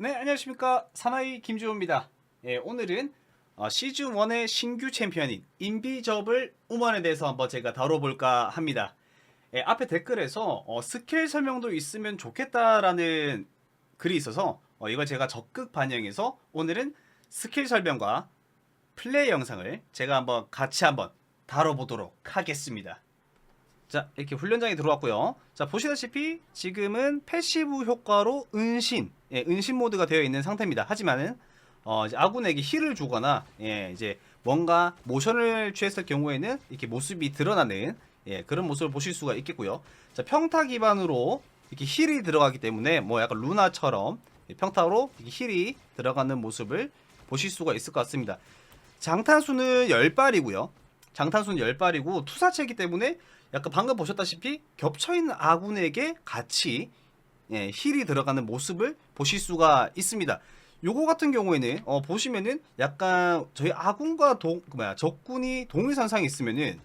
네, 안녕하십니까. 사나이 김주호입니다. 예, 오늘은 어, 시즌 1의 신규 챔피언인 인비저블 우먼에 대해서 한번 제가 다뤄볼까 합니다. 예, 앞에 댓글에서 어, 스킬 설명도 있으면 좋겠다라는 글이 있어서 어, 이걸 제가 적극 반영해서 오늘은 스킬 설명과 플레이 영상을 제가 한번 같이 한번 다뤄보도록 하겠습니다. 자 이렇게 훈련장에 들어왔고요. 자 보시다시피 지금은 패시브 효과로 은신 예, 은신 모드가 되어 있는 상태입니다. 하지만은 어, 아군에게 힐을 주거나 예, 이제 뭔가 모션을 취했을 경우에는 이렇게 모습이 드러나는 예, 그런 모습을 보실 수가 있겠고요. 자 평타 기반으로 이렇게 힐이 들어가기 때문에 뭐 약간 루나처럼 예, 평타로 힐이 들어가는 모습을 보실 수가 있을 것 같습니다. 장탄수는 10발이고요. 장탄수는 10발이고 투사체이기 때문에 약간 방금 보셨다시피 겹쳐있는 아군에게 같이 예, 힐이 들어가는 모습을 보실 수가 있습니다. 요거 같은 경우에는 어, 보시면은 약간 저희 아군과 동그 뭐야 적군이 동일선상에 있으면은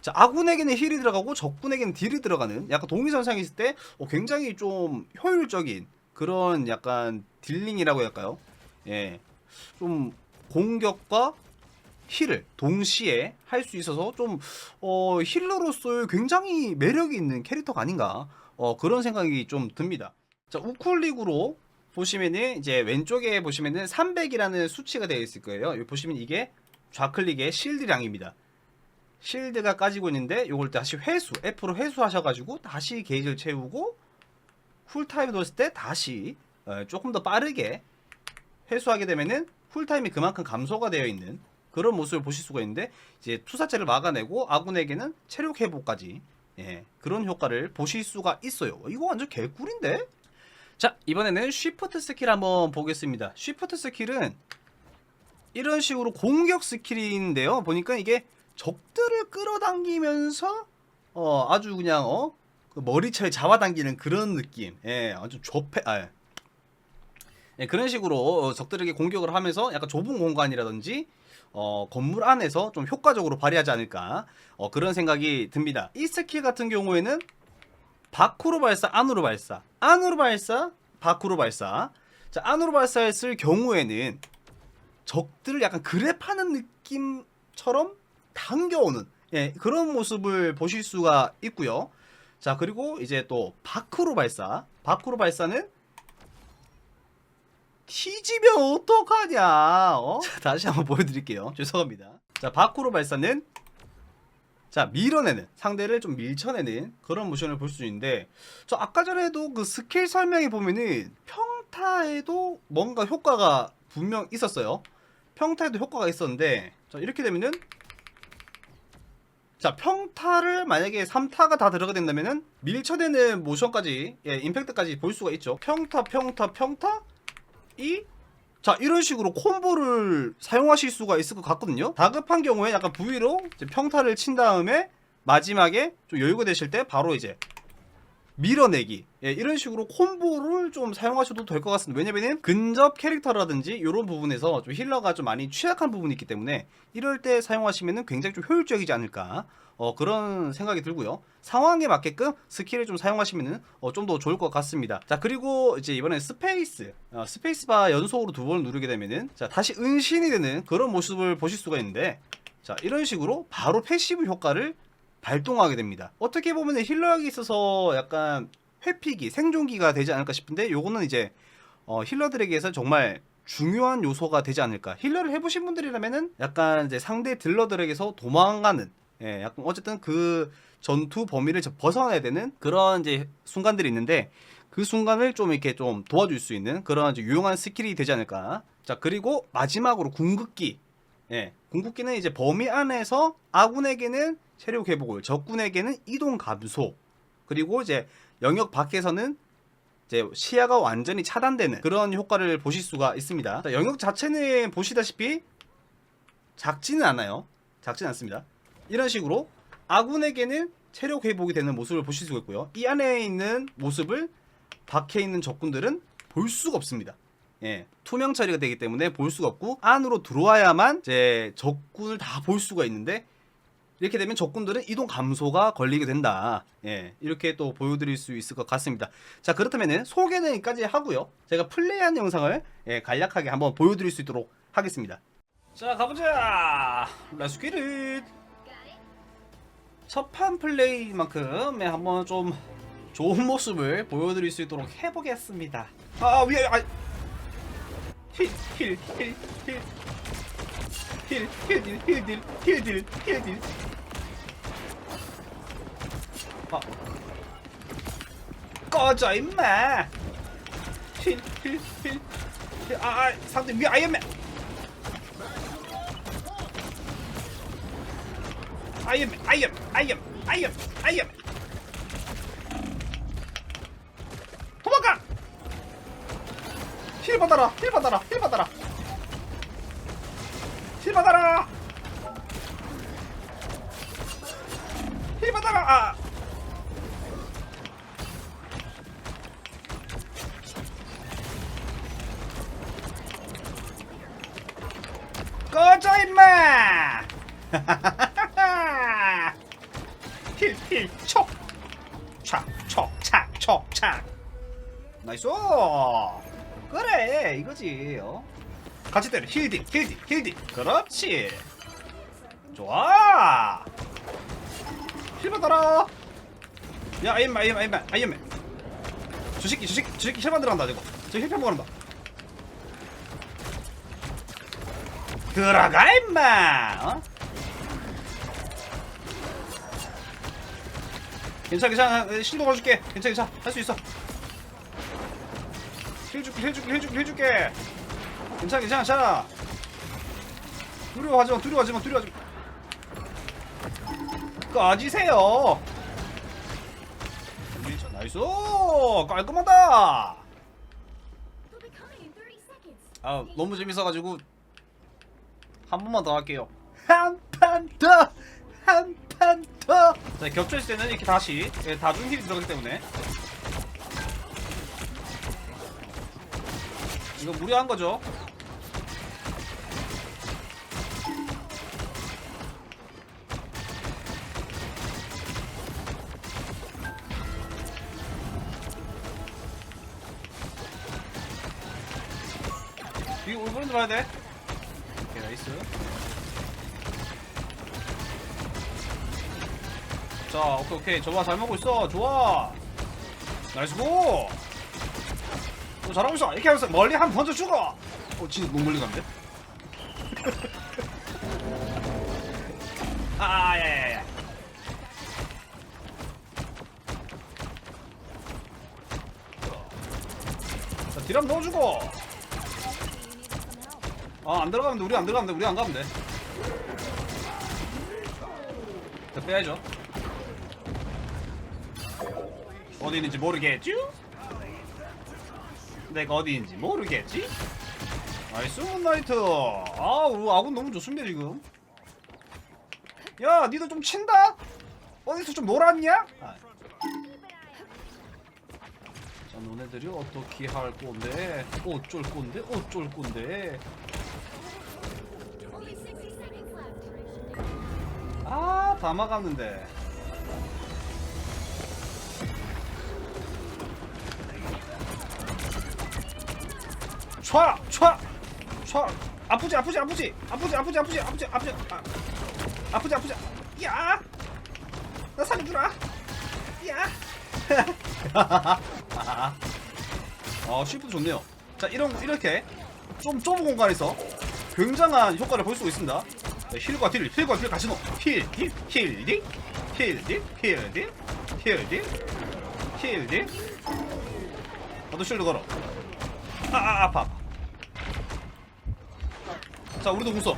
자 아군에게는 힐이 들어가고 적군에게는 딜이 들어가는 약간 동일선상에 있을 때 어, 굉장히 좀 효율적인 그런 약간 딜링이라고 할까요? 예, 좀 공격과 힐을 동시에 할 수 있어서 좀 어, 힐러로서의 굉장히 매력이 있는 캐릭터가 아닌가 어, 그런 생각이 좀 듭니다. 자 우클릭으로 보시면은 이제 왼쪽에 보시면은 300이라는 수치가 되어 있을 거예요. 여기 보시면 이게 좌클릭의 실드량입니다. 실드가 까지고 있는데 이걸 다시 회수 F로 회수하셔가지고 다시 게이지를 채우고 쿨타임 돌았을 때 다시 어, 조금 더 빠르게 회수하게 되면은 쿨타임이 그만큼 감소가 되어 있는 그런 모습을 보실 수가 있는데 이제 투사체를 막아내고 아군에게는 체력 회복까지 예, 그런 효과를 보실 수가 있어요. 이거 완전 개꿀인데? 자 이번에는 쉬프트 스킬 한번 보겠습니다. 쉬프트 스킬은 이런 식으로 공격 스킬인데요. 보니까 이게 적들을 끌어당기면서 어 아주 그냥 어 그 머리채 잡아당기는 그런 느낌. 예, 아주 좁해. 아, 예, 그런 식으로 어, 적들에게 공격을 하면서 약간 좁은 공간이라든지 어, 건물 안에서 좀 효과적으로 발휘하지 않을까 어, 그런 생각이 듭니다. 이 스킬 같은 경우에는 밖으로 발사, 안으로 발사, 안으로 발사, 밖으로 발사. 자, 안으로 발사했을 경우에는 적들을 약간 그랩하는 느낌처럼 당겨오는 예, 그런 모습을 보실 수가 있고요. 자, 그리고 이제 또 밖으로 발사, 밖으로 발사는 뒤지면 어떡하냐? 어? 자, 다시 한번 보여드릴게요. 죄송합니다. 자, 밖으로 발사는 자 밀어내는 상대를 좀 밀쳐내는 그런 모션을 볼 수 있는데 저 아까 전에도 그 스킬 설명에 보면은 평타에도 뭔가 효과가 분명 있었어요. 평타에도 효과가 있었는데 자 이렇게 되면은 자 평타를 만약에 3타가 다 들어가 된다면은 밀쳐내는 모션까지 예 임팩트까지 볼 수가 있죠. 평타 평타 평타 이? 자 이런 식으로 콤보를 사용하실 수가 있을 것 같거든요. 다급한 경우에 약간 이제 평타를 친 다음에 마지막에 좀 여유가 되실 때 바로 이제 밀어내기. 예, 이런 식으로 콤보를 좀 사용하셔도 될 것 같습니다. 왜냐면은 근접 캐릭터라든지 이런 부분에서 좀 힐러가 좀 많이 취약한 부분이 있기 때문에 이럴 때 사용하시면은 굉장히 좀 효율적이지 않을까 어, 그런 생각이 들고요 상황에 맞게끔 스킬을 좀 사용하시면은 어, 좀 더 좋을 것 같습니다 자 그리고 이제 이번엔 스페이스 어, 스페이스바 연속으로 두 번 누르게 되면은 자 다시 은신이 되는 그런 모습을 보실 수가 있는데 자 이런 식으로 바로 패시브 효과를 발동하게 됩니다. 어떻게 보면 힐러에게 있어서 약간 회피기, 생존기가 되지 않을까 싶은데 요거는 이제 어, 힐러들에게서 정말 중요한 요소가 되지 않을까. 힐러를 해보신 분들이라면은 약간 이제 상대 딜러들에게서 도망가는, 예, 약간 어쨌든 그 전투 범위를 저- 벗어나야 되는 그런 이제 순간들이 있는데 그 순간을 좀 이렇게 좀 도와줄 수 있는 그런 이제 유용한 스킬이 되지 않을까. 자 그리고 마지막으로 궁극기. 예, 궁극기는 이제 범위 안에서 아군에게는 체력 회복을, 적군에게는 이동 감소, 그리고 이제 영역 밖에서는 이제 시야가 완전히 차단되는 그런 효과를 보실 수가 있습니다. 자, 영역 자체는 보시다시피 작지는 않아요. 작지는 않습니다. 이런 식으로 아군에게는 체력 회복이 되는 모습을 보실 수가 있고요. 이 안에 있는 모습을 밖에 있는 적군들은 볼 수가 없습니다. 예, 투명 처리가 되기 때문에 볼 수가 없고 안으로 들어와야만 이제 적군을 다 볼 수가 있는데 이렇게 되면 적군들은 이동 감소가 걸리게 된다. 예, 이렇게 또 보여드릴 수 있을 것 같습니다. 자, 그렇다면은 소개는 여기까지 하고요. 제가 플레이한 영상을 예, 간략하게 한번 보여드릴 수 있도록 하겠습니다. 자, 가보자. 렛츠 기릿. 첫판 플레이만큼 예, 한번 좀 좋은 모습을 보여드릴 수 있도록 해보겠습니다. 아, 위에, 아, 힐, 힐, 힐, 힐. 힐, 힐딜, 힐딜, 힐딜, 힐딜. 아. 꺼져, 임마! 힐, 힐, 힐. 힐, 아, 아, 상대 위 아이언맨! 아이언맨, 아이언, 아이언, 아이언, 아이언! 도망가! 힐 받아라, 힐 받아라, 힐 받아라! 힐 받아라! 힐 받아라! 아! 꺼져 임마! 나이스! 그래, 이거지, 어? 같이 때려. 힐딩 힐딩 힐딩 그렇지. 좋아. 힐 받아라. 야 아이언맨 아이언맨 아이언맨 아이언맨. 저 새끼 저 새끼 힐 만들어 간다 저거. 저 힐팩 먹어간다. 들어가 임마 어? 괜찮아 괜찮아. 실도 걸어줄게. 괜찮아 괜찮아. 할 수 있어 힐 줄게 힐 줄게 힐 줄게. 힐 줄게 괜찮아 괜찮아 괜찮아. 두려워하지 마 두려워하지 마 두려워하지마. 꺼지세요. 나이스. 깔끔하다. They'll be coming in 30 seconds. 아 너무 재밌어가지고 한 번만 더 할게요. 한 판 더! 한 판 더! 자 겹쳐있을 때는 이렇게 다시 예, 다중 힐이 들어가기 때문에 이거 무리한 거죠? 이거 올바른 들어야 돼. 오케이 나이스. 자 오케이 오케이. 좋아 잘 먹고 있어. 좋아. 나이스 고 어, 잘하고 있어 이렇게 하면서 멀리 한번 던져 죽어 어 진짜 너무 멀리 간대 아 야야야 자 딜함 넣어주고 아, 안 들어가면 돼. 우리 안 들어가면 돼. 우리 안 가면 돼. 자, 빼야죠. 어디 있는지 모르겠지? 내가 어디 있는지 모르겠지? 나이스 문나이트. 아, 우리 아군 너무 좋습니다, 지금. 야, 니도 좀 친다? 어디서 좀 놀았냐? 아. 자, 너네들이 어떻게 할 건데? 어쩔 건데? 어쩔 건데? Only 60 seconds left. 아, 다 막았는데. 촤! 촤! 촤! 아프지, 아프지, 아프지! 아프지, 아프지, 아프지, 아프지, 아프지, 아, 아프지, 아프지. 야! 나 살려주라! 야! 어, 쉬프트 좋네요. 자, 이런, 이렇게 좀 좁은 공간에서 굉장한 효과를 볼 수 있습니다. 네, 힐과 딜, 힐과 딜 같이 넣어. 힐, 딜, 힐, 딜, 힐, 딜, 힐, 딜, 힐, 딜, 힐, 딜. 나도 쉴드 걸어. 아, 아, 아파, 아파. 자, 우리도 궁 써.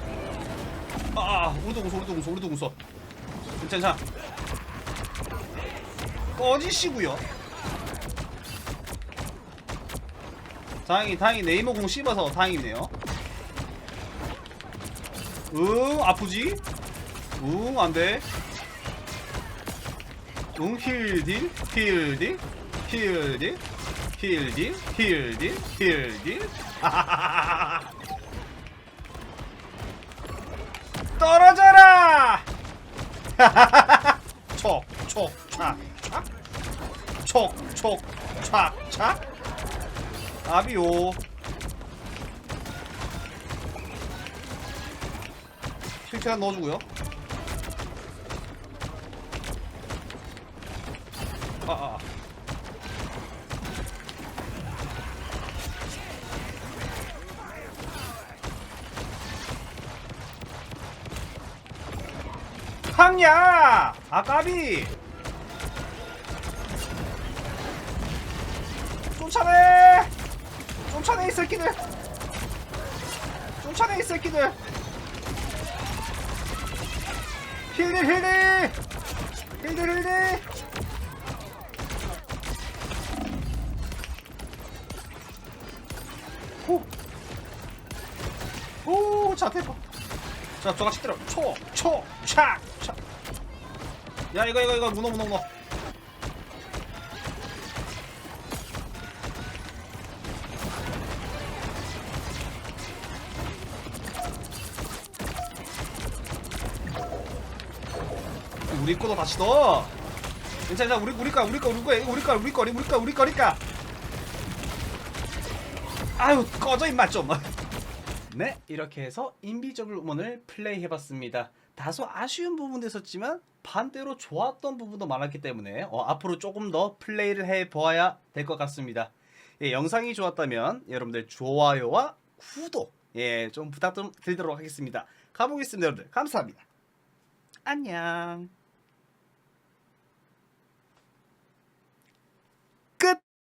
아, 아, 우리도 궁 써, 우리도 궁 써, 우리도 궁 써. 괜찮아. 꺼지시고요. 다행히, 다행히 네이머 공 씹어서 다행이네요. 응 아프지? 응 안돼 응 힐딜 힐딜 힐딜 힐딜 힐딜 힐딜 떨어져라 촉, 촉, 촥, 촥. 촉, 촉, 촥, 촥. 아비오. 하나 넣어주고요. 아, 아. 항야! 아까비! 쫓아내! 쫓아내 이 새끼들! 쫓아내 이 새끼들! 힐리 힐리! 힐리 힐리! 오! 오, 자, 대박! 자, 저같이 때려. 초, 초, 착, 착. 야, 이거, 이거, 이거, 문어, 문어, 문어. 우리 거도 다시 넣어. 괜찮아, 우리 우리 거, 우리 거, 우리 거, 우리 거, 우리 거, 우리 거, 우리 거니까. 아유, 꺼져 임마 좀. 네, 이렇게 해서 인비저블 우먼을 플레이해봤습니다. 다소 아쉬운 부분도 있었지만 반대로 좋았던 부분도 많았기 때문에 어, 앞으로 조금 더 플레이를 해보아야 될 것 같습니다. 예, 영상이 좋았다면 여러분들 좋아요와 구독 예, 좀 부탁 좀 드리도록 하겠습니다. 가보겠습니다, 여러분들. 감사합니다. 안녕.